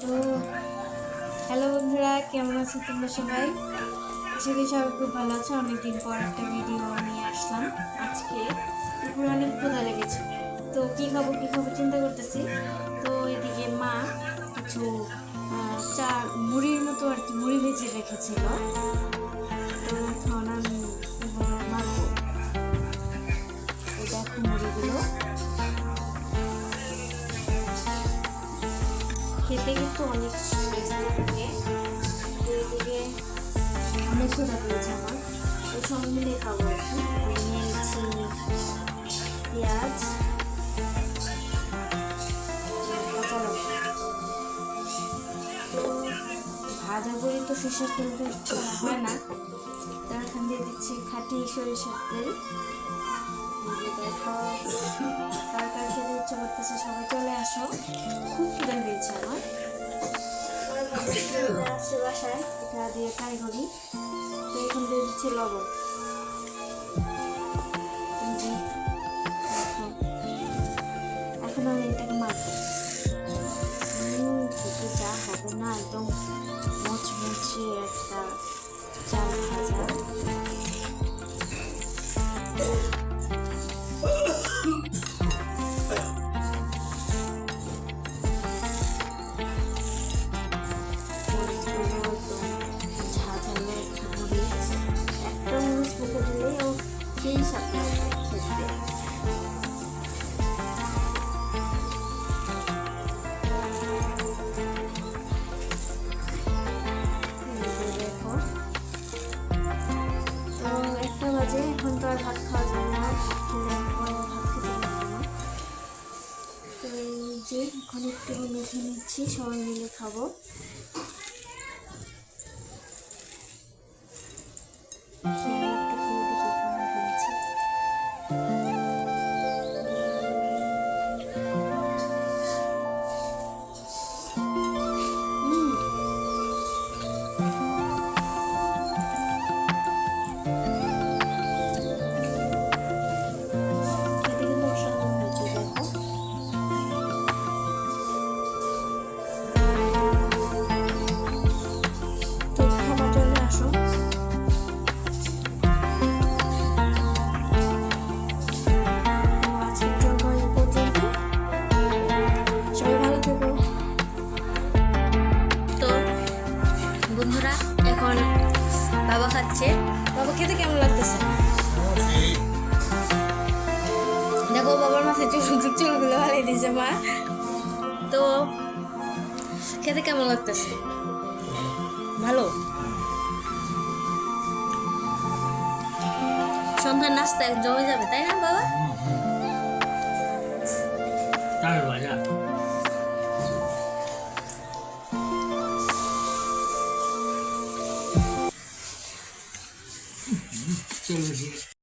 তো হ্যালো বন্ধুরা, কেমন আছো তোমরা সবাই? আশা করি সবাই খুব ভালো আছো। অনেকদিন পর একটা ভিডিও নিয়ে আসলাম আজকে। দুপুরে অনেক ক্ষুধা লেগেছে। তো কী খাব কী খাব চিন্তা করতেছি। তো এদিকে মা কিছু চা, মুড়ির মতো আর কি, মুড়ি ভেজে রেখেছিল। খেতে কিন্তু অনেক টেস্টি পেয়েছে আমার। সব মিলিয়ে খাব পেঁয়াজ তো ভাজা করে তো সরষের তেল হয় না। তো এখান দিয়ে দিচ্ছি খাঁটি সরিষার তেল। যে দেখো তরকারি খেতে করতেছে সবাই চলে আসো। খুব খিদে পেয়েছে আমার। আছে বাসায় এটা দিয়ে ট্রাই করি তো এখন দিয়ে দিচ্ছি লবণ। ভাত খাওয়া যাবে না ভাত খেতে না তো যে এখন একটু মেখে নিচ্ছি সবাই মিলে খাব খেয়ে দেখি বন্ধুরা, এখন বাবা খাচ্ছে। বাবা, খেতে কেমন লাগতেছে? দেখো, বাবার মাথায় চুল, চুলগুলো ভালোই দিয়েছে মা। তো, খেতে কেমন লাগতেছে? ভালো? সন্ধ্যার নাস্তা জমে যাবে, তাই না বাবা? তার বাজা চলো